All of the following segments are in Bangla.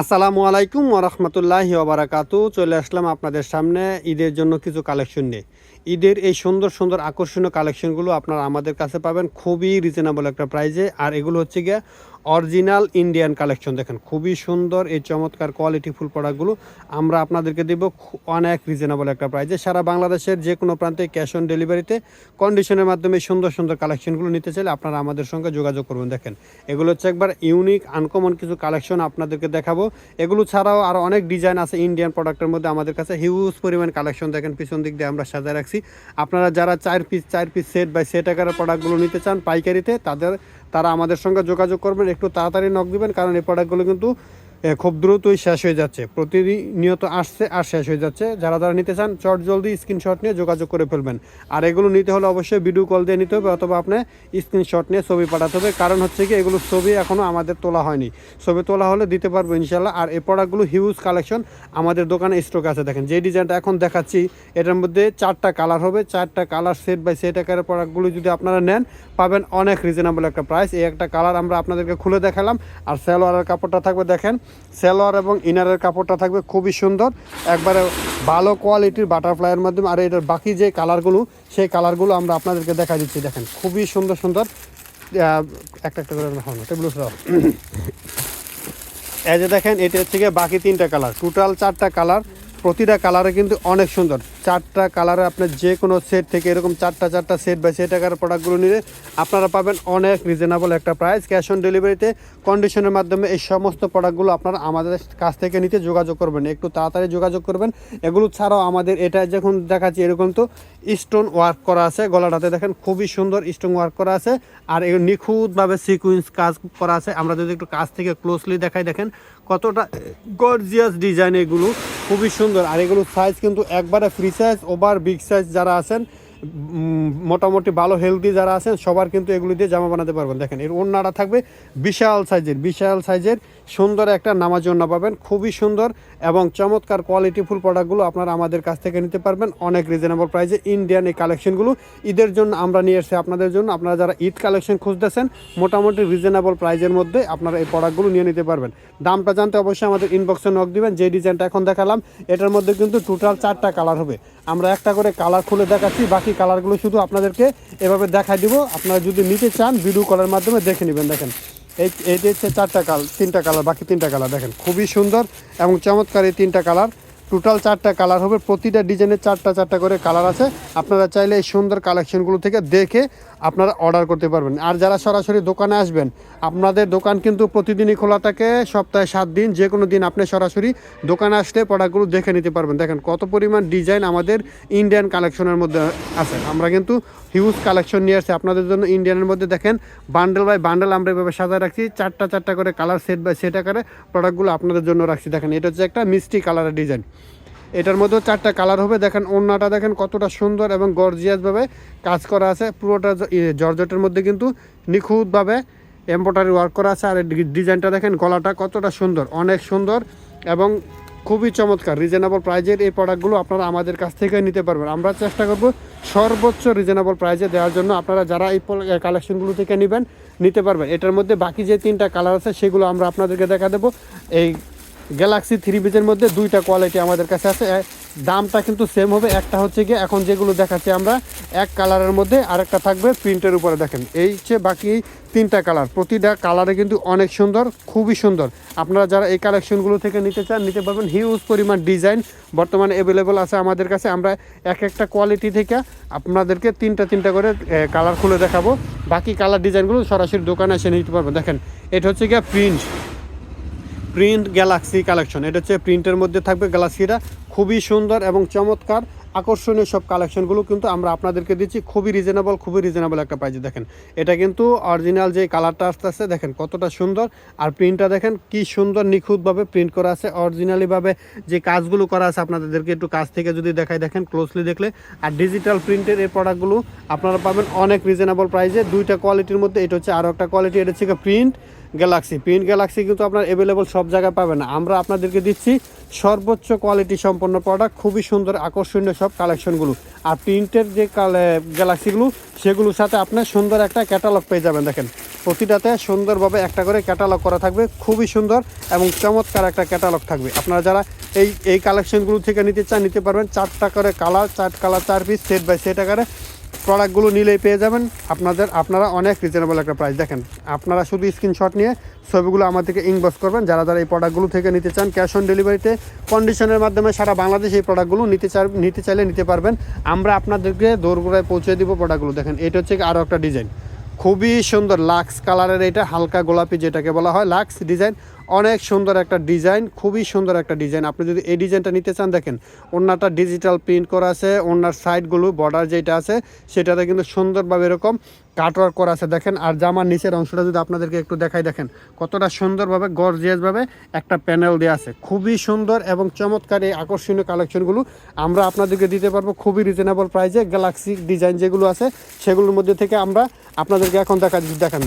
আসসালামু আলাইকুম ওরহমতুল্লাহি ওবরাকাতু চলে আসলাম আপনাদের সামনে ঈদের জন্য কিছু কালেকশন নিয়ে। ঈদের এই সুন্দর সুন্দর আকর্ষণীয় কালেকশনগুলো আপনারা আমাদের কাছে পাবেন। খুবই রিজনেবল একটা প্রাইজে আর এগুলো হচ্ছে গিয়ে অরিজিনাল ইন্ডিয়ান কালেকশন দেখেন, খুবই সুন্দর এই চমৎকার কোয়ালিটি ফুল প্রোডাক্টগুলো আমরা আপনাদেরকে দেব অনেক রিজনেবল একটা প্রাইজে সারা বাংলাদেশের যে কোনো প্রান্তে ক্যাশ অন ডেলিভারিতে কন্ডিশনের মাধ্যমে সুন্দর সুন্দর কালেকশনগুলো নিতে চাইলে আপনারা আমাদের সঙ্গে যোগাযোগ করবেন। দেখেন, এগুলো হচ্ছে একবার ইউনিক আনকমন কিছু কালেকশন আপনাদেরকে দেখাবো। এগুলো ছাড়াও আরও অনেক ডিজাইন আছে ইন্ডিয়ান প্রোডাক্টের মধ্যে আমাদের কাছে। হিউজ পরিমাণ কালেকশন দেখেন, পিছন দিক দিয়ে আমরা সাজায় রাখছি। আপনারা যারা চার পিস চার পিস সেট বাই সেট আকারের প্রোডাক্টগুলো নিতে চান পাইকারিতে, তাদের তারা আমাদের সঙ্গে যোগাযোগ করবেন একটু তাড়াতাড়ি নক দিবেন কারণ এই প্রোডাক্টগুলো কিন্তু খুব দ্রুতই শেষ হয়ে যাচ্ছে। প্রতিনিয়ত আসছে আর শেষ হয়ে যাচ্ছে। যারা যারা নিতে চান, চট জলদি স্ক্রিনশট নিয়ে যোগাযোগ করে ফেলবেন। আর এগুলো নিতে হলে অবশ্যই ভিডিও কল দিয়ে নিতে হবে অথবা আপনি স্ক্রিনশট নিয়ে ছবি পাঠাতে হবে। কারণ হচ্ছে কি, এগুলো ছবি এখনও আমাদের তোলা হয়নি। ছবি তোলা হলে দিতে পারব ইনশাল্লাহ আর এই প্রোডাক্টগুলো হিউজ কালেকশন আমাদের দোকানে স্টক আছে। দেখেন, যে ডিজাইনটা এখন দেখাচ্ছি, এটার মধ্যে চারটা কালার হবে। চারটা কালার সেট বাই সেট আকারের প্রোডাক্টগুলো যদি আপনারা নেন, পাবেন অনেক রিজনেবল একটা প্রাইস এই একটা কালার আমরা আপনাদেরকে খুলে দেখালাম। আর সালোয়ারের কাপড়টা থাকবে, দেখেন সালোয়ার এবং ইনারের কাপড়টা থাকবে খুবই সুন্দর। একবারে ভালো কোয়ালিটির বাটারফ্লাইয়ের মাধ্যমে, আর এটার বাকি যে কালারগুলো, সেই কালারগুলো আমরা আপনাদেরকে দেখা দিচ্ছি, দেখেন। খুবই সুন্দর সুন্দর একটা একটা করে হয় টেবিল এই যে দেখেন, এটা হচ্ছে গিয়ে বাকি তিনটা কালার। টোটাল চারটা কালার। প্রতিটা কালারে কিন্তু অনেক সুন্দর। চারটা কালারে আপনার যে কোনো সেট থেকে এরকম চারটা চারটা সেট বা সেট টাকার প্রোডাক্টগুলো নিলে আপনারা পাবেন অনেক রিজনেবল একটা প্রাইস ক্যাশ অন ডেলিভারিতে কন্ডিশনের মাধ্যমে এই সমস্ত প্রোডাক্টগুলো আপনারা আমাদের কাছ থেকে নিতে যোগাযোগ করবেন। একটু তাড়াতাড়ি যোগাযোগ করবেন। এগুলো ছাড়াও আমাদের এটা যখন দেখাচ্ছি এরকম তো স্টোন ওয়ার্ক করা আছে। গলাটাতে দেখেন খুবই সুন্দর স্টোন ওয়ার্ক করা আছে। আর এই নিখুঁতভাবে সিকুয়েন্স কাজ করা আছে। আমরা যদি একটু কাছ থেকে ক্লোজলি দেখাই দেখেন, কতটা গর্জিয়াস ডিজাইন এগুলো, খুবই সুন্দর। আর এগুলো সাইজ কিন্তু একবারে free size over big size যারা আছেন মোটামুটি ভালো হেলদি যারা আছেন, সবার কিন্তু এগুলি দিয়ে জামা বানাতে পারবেন। দেখেন, এর ওড়নাটা থাকবে বিশাল সাইজের বিশাল সাইজের সুন্দর একটা নামাজ জন্য পাবেন, খুবই সুন্দর এবং চমৎকার কোয়ালিটিফুল প্রোডাক্টগুলো আপনারা আমাদের কাছ থেকে নিতে পারবেন। অনেক রিজনেবল প্রাইসে ইন্ডিয়ান এই কালেকশনগুলো ঈদের জন্য আমরা নিয়ে এসেছি আপনাদের জন্য। আপনারা যারা ঈদ কালেকশন খুঁজতেছেন, মোটামুটি রিজনেবল প্রাইজের মধ্যে আপনারা এই প্রোডাক্টগুলো নিয়ে নিতে পারবেন। দামটা জানতে অবশ্যই আমাদের ইনবক্সে নক দিবেন, যে ডিজাইনটা এখন দেখালাম, এটার মধ্যে কিন্তু টোটাল চারটা কালার হবে। আমরা একটা করে কালার খুলে দেখাচ্ছি, বাকি কালারগুলো শুধু আপনাদেরকে এভাবে দেখাই দিব। আপনারা যদি নিতে চান ভিডিও কলের মাধ্যমে দেখে নেবেন, দেখেন। এই এটি হচ্ছে চারটা কালার, তিনটা কালার, বাকি তিনটা কালার দেখেন। খুবই সুন্দর এবং চমৎকার এই তিনটা কালার। টোটাল চারটা কালার হবে। প্রতিটা ডিজাইনের চারটা চারটা করে কালার আছে। আপনারা চাইলে এই সুন্দর কালেকশনগুলো থেকে দেখে আপনারা অর্ডার করতে পারবেন। আর যারা সরাসরি দোকানে আসবেন, আপনাদের দোকান কিন্তু প্রতিদিনই খোলা থাকে, সপ্তাহে সাত দিন যে কোনো দিন আপনি সরাসরি দোকানে আসলে প্রোডাক্টগুলো দেখে নিতে পারবেন। দেখেন কত পরিমাণ ডিজাইন আমাদের ইন্ডিয়ান কালেকশনের মধ্যে আছে। আমরা কিন্তু হিউজ কালেকশন নিয়ে আসছি। আপনাদের জন্য ইন্ডিয়ানের মধ্যে দেখেন বান্ডেল বাই বান্ডেল আমরা এভাবে সাজায় রাখছি। চারটা চারটা করে কালার সেট বাই সেট আকারে প্রোডাক্টগুলো আপনাদের জন্য রাখছি। দেখেন এটা হচ্ছে একটা মিষ্টি কালারের ডিজাইন এটার মধ্যেও চারটা কালার হবে। দেখেন ওড়নাটা দেখেন কতটা সুন্দর এবং গর্জিয়াসভাবে কাজ করা আছে। পুরোটা জ- ইয়ে, মধ্যে কিন্তু নিখুঁতভাবে এম্ব্রয়ডারি ওয়ার্ক করা আছে। আর ডিজাইনটা দেখেন গলাটা কতটা সুন্দর অনেক সুন্দর এবং খুবই চমৎকার। রিজনেবল প্রাইজের এই প্রোডাক্টগুলো আপনারা আমাদের কাছ থেকে নিতে পারবেন। আমরা চেষ্টা করব সর্বোচ্চ রিজনেবল প্রাইজে দেওয়ার জন্য। আপনারা যারা এই কালেকশনগুলো থেকে নেবেন নিতে পারবেন। এটার মধ্যে বাকি যে তিনটা কালার আছে সেগুলো আমরা আপনাদেরকে দেখা দেবো। এই গ্যালাক্সি থ্রি পিসের মধ্যে দুইটা কোয়ালিটি আমাদের কাছে আছে। দামটা কিন্তু সেম হবে। একটা হচ্ছে গিয়ে এখন যেগুলো দেখাচ্ছি আমরা, এক কালারের মধ্যে আরেকটা থাকবে প্রিন্টের উপরে। দেখেন, এই হচ্ছে বাকি তিনটা কালার প্রতিটা কালারে কিন্তু অনেক সুন্দর, খুবই সুন্দর। আপনারা যারা এই কালেকশনগুলো থেকে নিতে চান, নিতে পারবেন। হিউজ পরিমাণ ডিজাইন বর্তমানে অ্যাভেলেবল আছে আমাদের কাছে। আমরা এক একটা কোয়ালিটি থেকে আপনাদেরকে তিনটা তিনটা করে কালার খুলে দেখাবো। বাকি কালার ডিজাইনগুলো সরাসরি দোকানে এসে নিতে পারবেন। দেখেন, এটা হচ্ছে গিয়ে প্রিন্ট প্রিন্ট গ্যালাক্সি কালেকশন। এটা হচ্ছে প্রিন্টের মধ্যে থাকবে গ্যালাক্সিটা। খুবই সুন্দর এবং চমৎকার। আকর্ষণীয় সব কালেকশনগুলো কিন্তু আমরা আপনাদেরকে দিচ্ছি। খুবই রিজনেবল খুবই রিজনেবল একটা প্রাইজে দেখেন, এটা কিন্তু অরিজিনাল যে কালারটা আসতে আসছে দেখেন কতটা সুন্দর। আর প্রিন্টটা দেখেন কি সুন্দর নিখুঁতভাবে প্রিন্ট করা আছে। অরিজিনালিভাবে যে কাজগুলো করা আছে আপনাদেরকে একটু কাছ থেকে যদি দেখাই, দেখেন ক্লোজলি দেখলে। আর ডিজিটাল প্রিন্টের এই প্রোডাক্টগুলো আপনারা পাবেন অনেক রিজনেবল প্রাইসে দুইটা কোয়ালিটির মধ্যে, এটা হচ্ছে আরও একটা কোয়ালিটি এটা হচ্ছে প্রিন্ট গ্যালাক্সি প্রিন্ট গ্যালাক্সি কিন্তু আপনার অ্যাভেলেবল সব জায়গায় পাবেন আমরা আপনাদেরকে দিচ্ছি সর্বোচ্চ কোয়ালিটি সম্পন্ন প্রোডাক্ট খুবই সুন্দর, আকর্ষণীয় সব কালেকশনগুলো আর প্রিন্টের যে গ্যালাক্সিগুলো সেগুলোর সাথে আপনার সুন্দর একটা ক্যাটালগ পেয়ে যাবেন, দেখেন। প্রতিটাতে সুন্দরভাবে একটা করে ক্যাটালগ করা থাকবে, খুবই সুন্দর এবং চমৎকার একটা ক্যাটালগ থাকবে। আপনারা যারা এই এই কালেকশনগুলো থেকে নিতে চান, নিতে পারবেন চারটা করে কালার চার কালার চার পিস সেট বাই সেট আকারে প্রোডাক্টগুলো নিলেই পেয়ে যাবেন। আপনাদের, আপনারা অনেক রিজনেবল একটা প্রাইস দেখেন, আপনারা শুধু স্ক্রিনশট নিয়ে ছবিগুলো আমাদেরকে ইনবক্স করবেন। যারা যারা এই প্রোডাক্টগুলো থেকে নিতে চান ক্যাশ অন ডেলিভারিতে কন্ডিশনের মাধ্যমে সারা বাংলাদেশ এই প্রোডাক্টগুলো নিতে চা নিতে চাইলে নিতে পারবেন। আমরা আপনাদেরকে দোরগোড়ায় পৌঁছে দিব প্রোডাক্টগুলো দেখেন, এটা হচ্ছে আরও একটা ডিজাইন খুবই সুন্দর লাক্স কালারের এটা হালকা গোলাপি যেটাকে বলা হয় লাক্স ডিজাইন অনেক সুন্দর একটা ডিজাইন, খুবই সুন্দর একটা ডিজাইন। আপনি যদি এই ডিজাইনটা নিতে চান, দেখেন ওনাটা ডিজিটাল প্রিন্ট করা আছে ওনার সাইডগুলো বর্ডার যেটা আছে, সেটাতে কিন্তু সুন্দরভাবে এরকম কাটওয়ার্ক করা আছে। দেখেন, আর জামার নিচের অংশটা যদি আপনাদেরকে একটু দেখাই, দেখেন, কতটা সুন্দরভাবে গর্জিয়াসভাবে একটা প্যানেল দেওয়া আছে। খুবই সুন্দর এবং চমৎকার এই আকর্ষণীয় কালেকশনগুলো আমরা আপনাদেরকে দিতে পারব খুবই রিজনেবল প্রাইসে গ্যালাক্সি ডিজাইন যেগুলো আছে, সেগুলোর মধ্যে থেকে আমরা আপনাদেরকে এখন দেখা, দেখেন।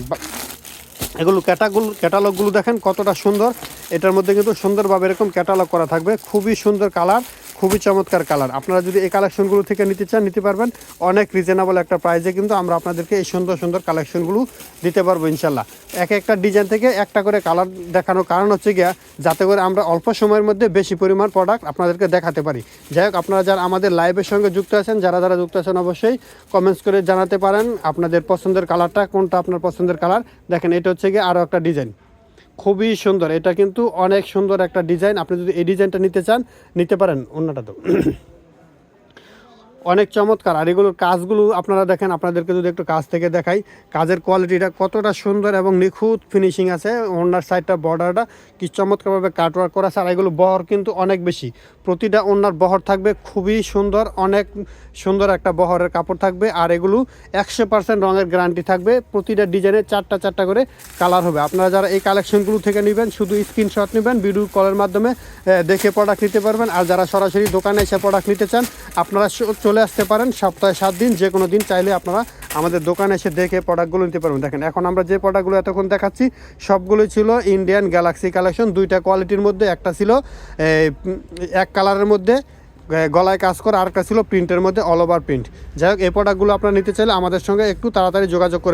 এগুলো ক্যাটাগুলো ক্যাটালগুলো দেখেন কতটা সুন্দর। এটার মধ্যে কিন্তু সুন্দরভাবে এরকম ক্যাটালগ করা থাকবে। খুবই সুন্দর কালার। খুবই চমৎকার কালার। আপনারা যদি এই কালেকশনগুলো থেকে নিতে চান, নিতে পারবেন। অনেক রিজনেবল একটা প্রাইসে কিন্তু আমরা আপনাদেরকে এই সুন্দর সুন্দর কালেকশনগুলো দিতে পারব ইনশাল্লাহ এক একটা ডিজাইন থেকে একটা করে কালার দেখানোর কারণ হচ্ছে গিয়া, যাতে করে আমরা অল্প সময়ের মধ্যে বেশি পরিমাণ প্রোডাক্ট আপনাদেরকে দেখাতে পারি। যাই হোক, আপনারা যারা আমাদের লাইভের সঙ্গে যুক্ত আছেন, যারা যারা যুক্ত আছেন অবশ্যই কমেন্টস করে জানাতে পারেন। আপনাদের পছন্দের কালারটা কোনটা আপনার পছন্দের কালার দেখেন এটা হচ্ছে গিয়ে আরও একটা ডিজাইন খুবই সুন্দর। এটা কিন্তু অনেক সুন্দর একটা ডিজাইন। আপনি যদি এই ডিজাইনটা নিতে চান, নিতে পারেন অন্যটা তো। অনেক চমৎকার। আর এগুলোর কাজগুলো আপনারা দেখেন, আপনাদেরকে যদি একটু কাজ থেকে দেখাই, কাজের কোয়ালিটিটা কতটা সুন্দর এবং নিখুঁত ফিনিশিং আছে ওনার সাইডটা বর্ডারটা কি চমৎকারভাবে কাটওয়ার্ক করা আছে, আর এগুলো বহর কিন্তু অনেক বেশি। প্রতিটা ওনার বহর থাকবে খুবই সুন্দর, অনেক সুন্দর একটা বহরের কাপড় থাকবে, আর এগুলো একশো পার্সেন্ট রঙের গ্যারান্টি থাকবে। প্রতিটা ডিজাইনের চারটা চারটা করে কালার হবে। আপনারা যারা এই কালেকশনগুলো থেকে নেবেন, শুধু স্ক্রিনশট নেবেন ভিডিও কলের মাধ্যমে দেখে প্রোডাক্ট নিতে পারবেন। আর যারা সরাসরি দোকানে এসে প্রোডাক্ট নিতে চান আপনারা চলে আসতে পারেন সপ্তাহে সাত দিন, যে কোনো দিন চাইলে আপনারা আমাদের দোকানে এসে দেখে প্রোডাক্টগুলো নিতে পারবেন। দেখেন, এখন আমরা যে প্রোডাক্টগুলো এতক্ষণ দেখাচ্ছি, সবগুলোই ছিল ইন্ডিয়ান গ্যালাক্সি কালেকশন দুইটা কোয়ালিটির মধ্যে, একটা ছিল এক কালারের মধ্যে গলায় কাজ করা, আরেকটা ছিল প্রিন্টের মধ্যে অল ওভার প্রিন্ট যাই হোক, এই প্রোডাক্টগুলো আপনারা নিতে চাইলে আমাদের সঙ্গে একটু তাড়াতাড়ি যোগাযোগ করে